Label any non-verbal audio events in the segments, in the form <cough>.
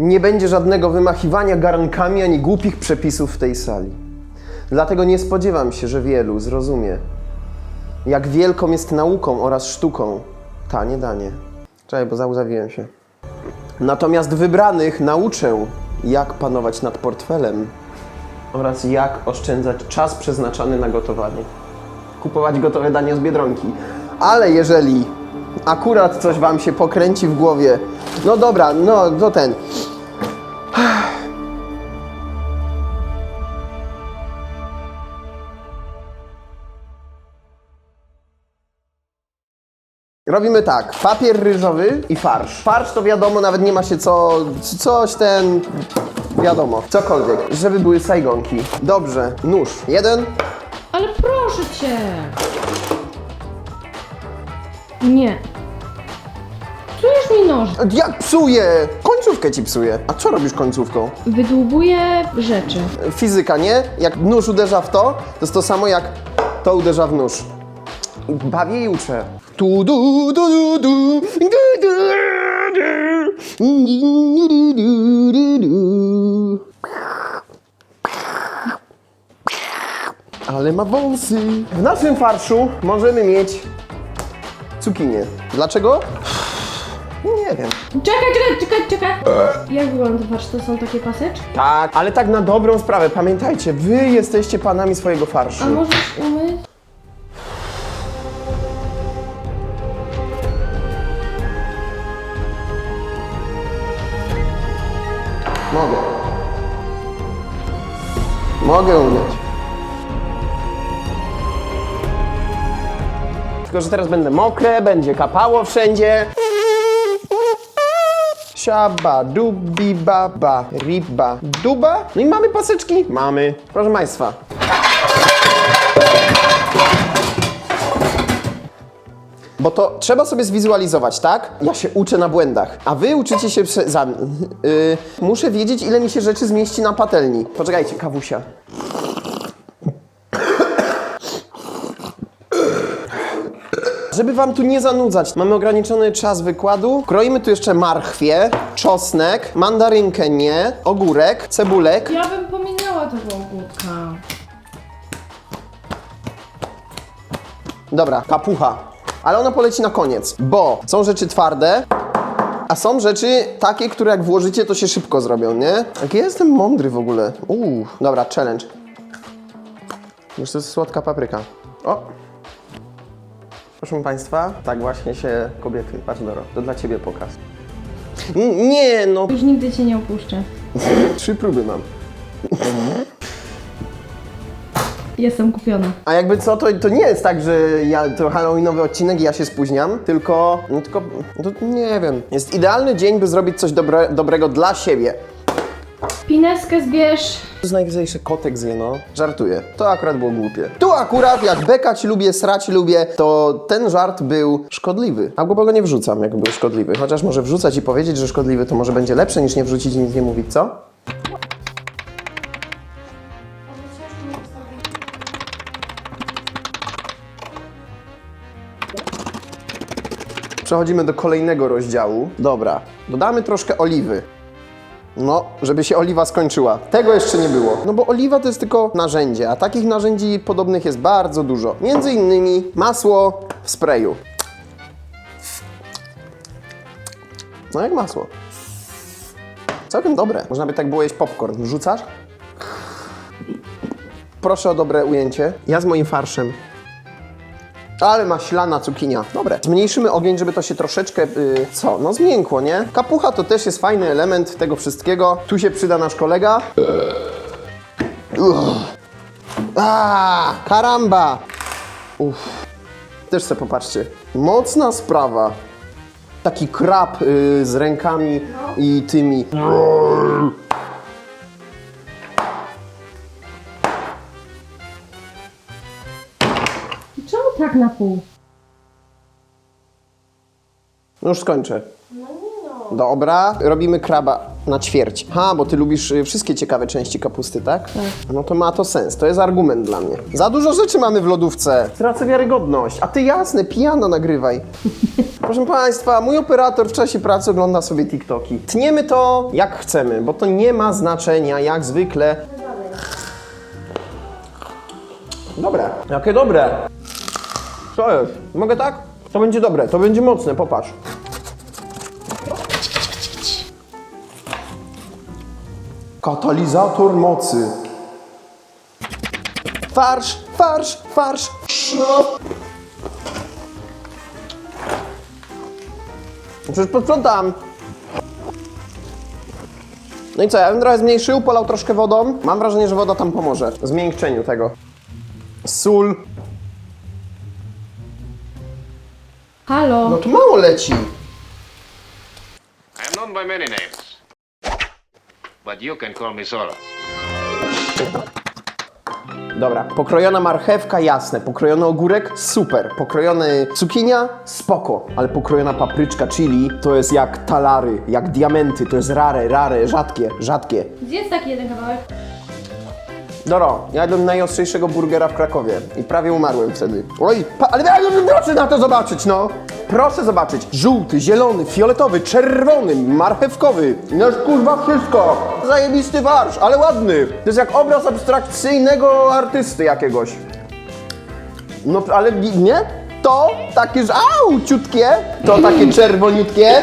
Nie będzie żadnego wymachiwania garnkami ani głupich przepisów w tej sali. Dlatego nie spodziewam się, że wielu zrozumie, jak wielką jest nauką oraz sztuką tanie danie. Czekaj, bo załzawiłem się. Natomiast wybranych nauczę, jak panować nad portfelem oraz jak oszczędzać czas przeznaczany na gotowanie. Kupować gotowe danie z Biedronki. Ale jeżeli akurat coś Wam się pokręci w głowie, no dobra, no to ten. Robimy tak, papier ryżowy i farsz. Farsz to wiadomo, nawet nie ma się co, coś ten, wiadomo, cokolwiek, żeby były sajgonki. Dobrze, nóż. Jeden, Ale proszę cię! Nie. Psujesz mi noż. jak psuje? Końcówkę ci psuje. A co robisz końcówką? Wydłubuję rzeczy. Fizyka, nie? Jak nóż uderza w to, to jest to samo jak to uderza w nóż. Bawię i uczę. Tu du du du du du du du du du du du. Ale ma wąsy. W naszym farszu możemy mieć cukinię. Dlaczego? Nie wiem. Czekaj, czekaj, czekaj, czekaj! Jak wygląda farsz? To są takie paseczki? Tak, ale tak na dobrą sprawę. Pamiętajcie, wy jesteście panami swojego farszu. A możesz umyć? Mogę umieć. Tylko, że teraz będę mokre, będzie kapało wszędzie. Siaba, dubi, baba, riba, duba. No i mamy paseczki? Mamy. Proszę Państwa. Bo to trzeba sobie zwizualizować, tak? Ja się uczę na błędach, a wy uczycie się prze... za... Yy, <laughs> muszę wiedzieć, ile mi się rzeczy zmieści na patelni. Poczekajcie, kawusia. Żeby wam tu nie zanudzać, mamy ograniczony czas wykładu. Kroimy tu jeszcze marchwię, czosnek, mandarynkę nie, ogórek, cebulek. Ja bym pominęła tego ogórka. Dobra, kapucha. Ale ona poleci na koniec, bo są rzeczy twarde, a są rzeczy takie, które jak włożycie, to się szybko zrobią, nie? Jak ja jestem mądry w ogóle. Uuu, dobra, challenge. Już to jest słodka papryka. O! Proszę Państwa, tak właśnie się kobiety, patrz Doro, to dla Ciebie pokaz. N- Nie, no, Już nigdy cię nie opuszczę. <laughs> trzy próby mam. Jestem kupiona. A jakby co, to, to nie jest tak, że ja to halloweenowy odcinek i ja się spóźniam, tylko, no tylko, to nie wiem. Jest idealny dzień, by zrobić coś dobre, dobrego dla siebie. Pineskę zbierz. To jest najwyższy kotek zje, no. Żartuję. To akurat było głupie. Tu akurat, jak bekać lubię, srać lubię, to ten żart był szkodliwy. Albo go nie wrzucam, jak był szkodliwy. Chociaż może wrzucać i powiedzieć, że szkodliwy, to może będzie lepsze niż nie wrzucić i nic nie mówić, co? Przechodzimy do kolejnego rozdziału. Dobra, dodamy troszkę oliwy. No, żeby się oliwa skończyła. Tego jeszcze nie było. No bo oliwa to jest tylko narzędzie, a takich narzędzi podobnych jest bardzo dużo. Między innymi masło w sprayu. No jak masło. Całkiem dobre. Można by tak było jeść popcorn. Wrzucasz? Proszę o dobre ujęcie. Ja z moim farszem. Ale maślana cukinia. Dobre. Zmniejszymy ogień, żeby to się troszeczkę, yy, co, no zmiękło, nie? Kapucha to też jest fajny element tego wszystkiego. Tu się przyda nasz kolega. Uff. Karamba. Uff. Też sobie popatrzcie. Mocna sprawa. Taki krab yy, z rękami i tymi. Tak na pół? No już skończę. Dobra, robimy kraba. na ćwierć. Ha, bo ty lubisz y, wszystkie ciekawe części kapusty, tak? Tak. No to ma to sens, to jest argument dla mnie. Za dużo rzeczy mamy w lodówce. Tracę wiarygodność. A ty jasne, pijano nagrywaj. <laughs> Proszę Państwa, mój operator w czasie pracy ogląda sobie TikToki. Tniemy to jak chcemy, bo to nie ma znaczenia, jak zwykle. Dobre. Jakie dobre. Co jest? Mogę tak? To będzie dobre, to będzie mocne, popatrz. Katalizator mocy. Farsz, farsz, farsz. Przecież posprzątam. No i co, ja bym trochę zmniejszył, polał troszkę wodą. Mam wrażenie, że woda tam pomoże. Zmiękczeniu tego. Sól. Halo? No to mało leci. I am known by many names, but you can call me Solo. Dobra, pokrojona marchewka, jasne. Pokrojony ogórek, super. Pokrojony cukinia, spoko. Ale pokrojona papryczka chili to jest jak talary, jak diamenty. To jest rare, rare, rzadkie, rzadkie. Zjedz taki jeden kawałek. Doro, jadłem najostrzejszego burgera w Krakowie i prawie umarłem wtedy. Oj, pa, ale ale proszę na to zobaczyć, no! Proszę zobaczyć. Żółty, zielony, fioletowy, czerwony, marchewkowy. No kurwa wszystko. Zajebisty warsz, ale ładny. To jest jak obraz abstrakcyjnego artysty jakiegoś. No ale nie? To takie, że au, ciutkie, to takie czerwoniutkie.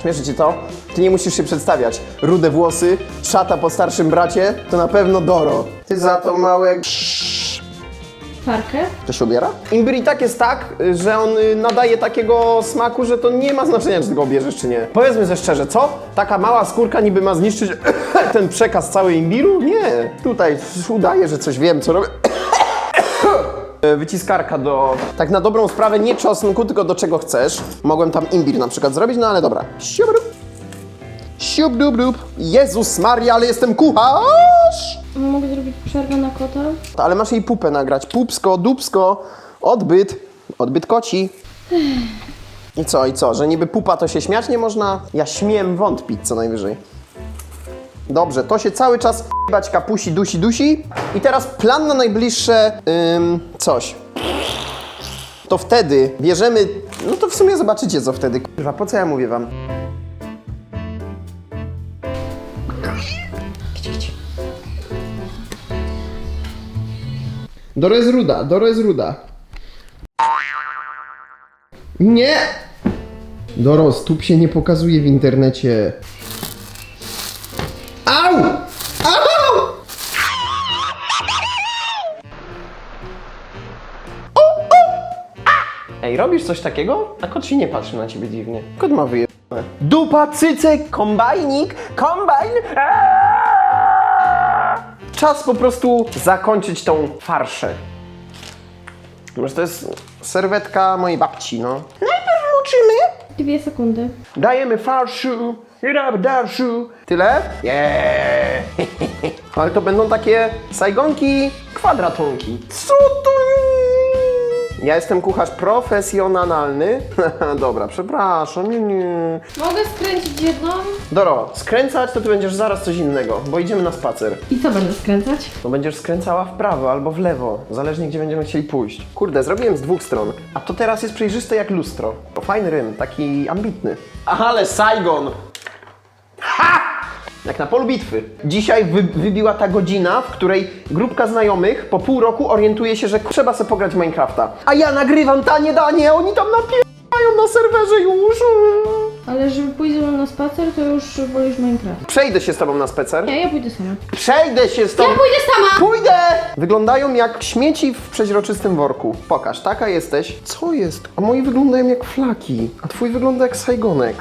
Śmieszy cię to? Ty nie musisz się przedstawiać. Rude włosy, szata po starszym bracie, to na pewno Doro. Ty za to małe... Parkę. To się ubiera? Imbir i tak jest tak, że on y, nadaje takiego smaku, że to nie ma znaczenia, czy tego obierzesz, czy nie. Powiedzmy sobie szczerze, co? Taka mała skórka niby ma zniszczyć <coughs> ten przekaz cały imbiru? Nie. Tutaj udaje, że coś wiem, co robię. <coughs> E, Wyciskarka do, tak na dobrą sprawę, nie czosnku, tylko do czego chcesz. Mogłem tam imbir na przykład zrobić, no ale dobra. Siubrup. Siubdubdup. Jezus Maria, ale jestem kucharz! Mogę zrobić przerwę na kota? Ale masz jej pupę nagrać. Pupsko, dupsko, odbyt. Odbyt koci. I co, i co? Że niby pupa to się śmiać nie można? Ja śmiem wątpić co najwyżej. Dobrze, to się cały czas bać kapusi, dusi, dusi. I teraz plan na najbliższe ym, coś. To wtedy bierzemy. No to w sumie zobaczycie co wtedy. Kurwa, po co ja mówię wam? Doro jest ruda, Doro jest ruda. Nie! Doro, stóp się nie pokazuje w internecie. Au! Au! O, o! Ej, robisz coś takiego? A kot się nie patrzy na ciebie dziwnie. Kot ma wyjebane. Dupa, cycek, kombajnik, kombajn! Aaaa! Czas po prostu zakończyć tą farszę. Może to jest serwetka mojej babci, no. Najpierw moczymy, Dwie sekundy. dajemy farszu, darszu. Tyle? Nie. <laughs> Ale to będą takie sajgonki, kwadratonki. Co to jest? Ja jestem kucharz profesjonalny. <laughs> Dobra, przepraszam, nie, nie. Mogę skręcić jedną? Doro, skręcać to ty będziesz zaraz coś innego, bo idziemy na spacer. I co będę skręcać? No będziesz skręcała w prawo albo w lewo, zależnie gdzie będziemy chcieli pójść. Kurde, zrobiłem z dwóch stron, a to teraz jest przejrzyste jak lustro. To fajny rym, taki ambitny. Aha, ale Saigon! Ha! Jak na polu bitwy. Dzisiaj wy, wybiła ta godzina, w której grupka znajomych po pół roku orientuje się, że trzeba sobie pograć w Minecrafta. A ja nagrywam tanie danie, oni tam napiewają na serwerze już. Ale żeby pójść ze mną na spacer, to już wolisz Minecraft. Przejdę się z tobą na specer. Nie, ja pójdę sama. Przejdę się z tobą. Ja pójdę sama! Pójdę! Wyglądają jak śmieci w przeźroczystym worku. Pokaż, taka jesteś. Co jest? A moi wyglądają jak flaki, a twój wygląda jak sajgonek.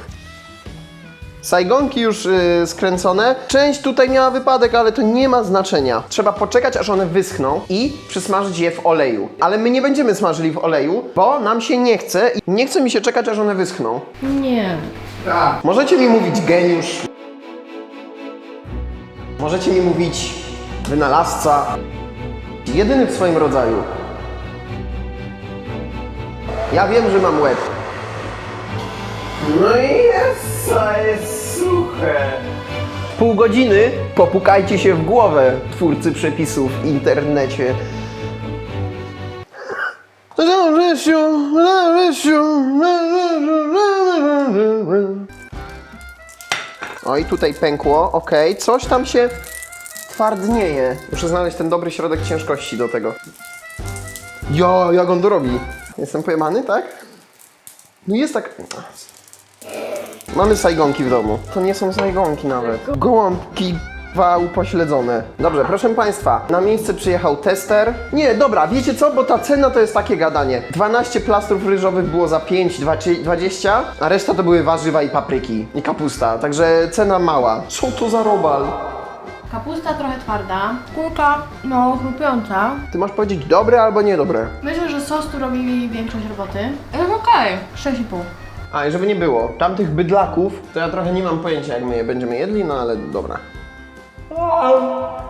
Sajgonki już yy, skręcone. Część tutaj miała wypadek, ale to nie ma znaczenia. Trzeba poczekać, aż one wyschną i przysmażyć je w oleju. Ale my nie będziemy smażyli w oleju, bo nam się nie chce i nie chce mi się czekać, aż one wyschną. Nie. Możecie mi mówić geniusz. Możecie mi mówić wynalazca. Jedyny w swoim rodzaju. Ja wiem, że mam łeb. No i jest, a jest suche. Pół godziny popukajcie się w głowę, twórcy przepisów w internecie. Oj, tutaj pękło, okej, coś tam się twardnieje. Muszę znaleźć ten dobry środek ciężkości do tego. Jo, jak on to robi? Jestem pojemany, tak? No jest tak... Mamy sajgonki w domu. To nie są sajgonki nawet. Gołąbki dwa upośledzone. Dobrze, proszę Państwa, na miejsce przyjechał tester. Nie, dobra, wiecie co, bo ta cena to jest takie gadanie. 12 plastrów ryżowych było za 5, 20, a reszta to były warzywa i papryki i kapusta, także cena mała. Co to za robal? Kapusta trochę twarda, kulka no chrupiąca. Ty masz powiedzieć dobre albo niedobre. Myślę, że sos tu robi większość roboty. Jest okej, 6,5. A, i żeby nie było, tamtych bydlaków, to ja trochę nie mam pojęcia, jak my je będziemy jedli, no ale dobra.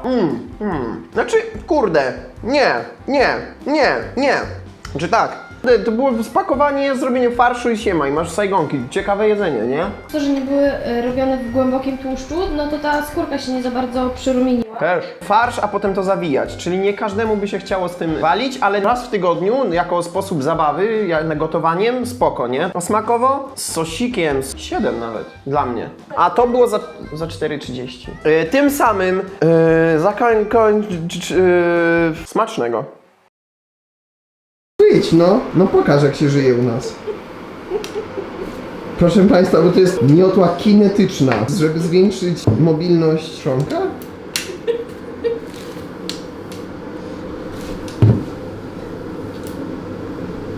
Mm, mm. Znaczy, kurde, nie, nie, nie, nie. Znaczy tak, to było spakowanie, zrobienie farszu i siema i masz sajgonki. Ciekawe jedzenie, nie? To, że nie były robione w głębokim tłuszczu, no to ta skórka się nie za bardzo przyrumieniła. Też. Farsz, a potem to zawijać. Czyli nie każdemu by się chciało z tym walić, ale raz w tygodniu, jako sposób zabawy, ja- gotowaniem, spoko, nie? A smakowo? Z sosikiem, z 7 nawet, dla mnie. A to było za, za 4,30. Yy, tym samym yy. Yy, smacznego. Idź, no. No pokaż, jak się żyje u nas. Proszę Państwa, bo to jest miotła kinetyczna, żeby zwiększyć mobilność członka.